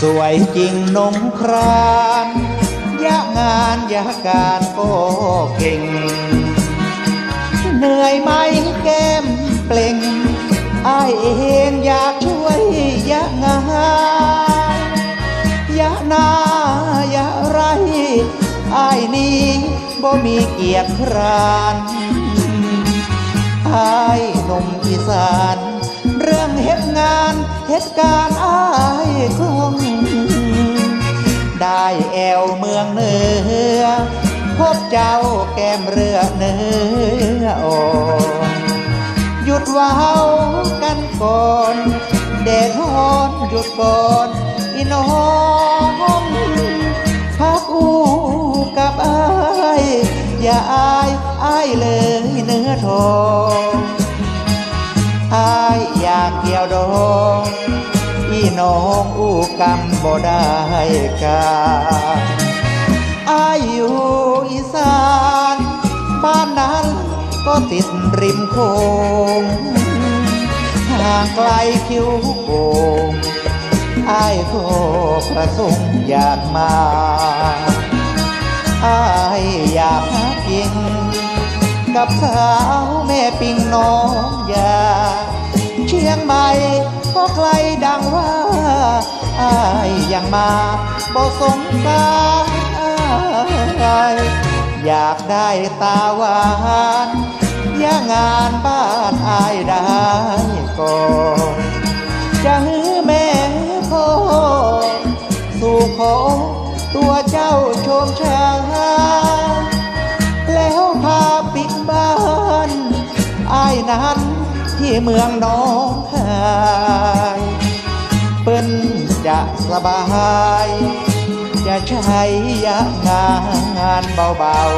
สวยจริงนงครานยะงานยะการก็เก่ง เหนื่อยไหมแก้มเปล่งอายเองอยากช่วยยะงานยะนายะไรอายนี้บ่มีเกียรติครานอายหนุ่มอีสาน เรื่องเหตุงานเหตุการณ์อายคล่อ แอวเมืองเหนือ พบเจ้าแก้มเรือเนื้ออ่อนหยุดว้าวกันก่อนแดดร้อนหยุดก่อนอีน้องพักอู้กับอาย อย่าอายอายเลยเนื้อทอง น้องอู้กำบ่ได้กาอายอยู่อีสานบ้านนั้นก็ติดริมโขงห่างไกลคิวโกงอายก็ประสงค์อยากมาอายอยากหากินกับสาวแม่ปิงน้องยาเชียงใหม่ ไกลดังว่าอายยังมาบ่สงสารอายอยากได้ตาหวานย่างานบ้านอายได้ก่อนจะฮือแม่พ่อสู่ขอตัวเจ้าชมชาแล้วพาปิดบ้านอายนั้นที่เมืองน้อง สบาย จะใช้ยะงานเบาๆ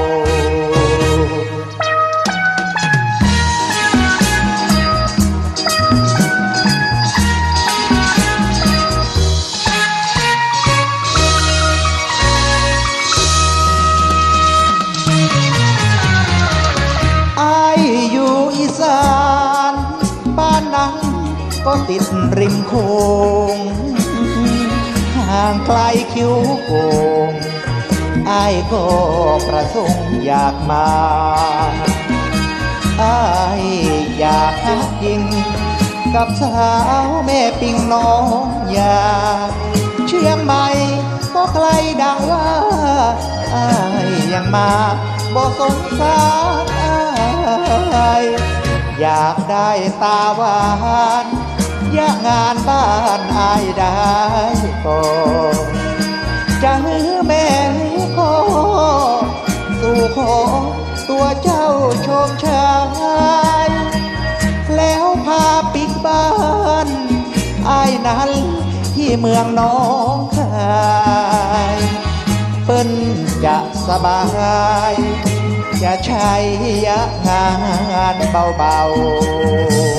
อายอยู่อีสานบ้านนั้นก็ติดริมโขง ห่างไกลคิวโกงอายก็ประสงค์อยากมาอายอยากหากินกับสาวแม่ปิงน้องอยากเชียงใหม่ก็ไกลดังว่าอายยังมาบ่สงสารอายอยากได้ตาหวาน ยากงานบ้านอายได้ก่อนจะฮือแม่ขอสู่ขอตัวเจ้าโชมชายแล้วพาปิกบ้านอายนั้นที่เมืองน้องคายเปิ้นจะสบายจะใช้ยะงานเบาๆ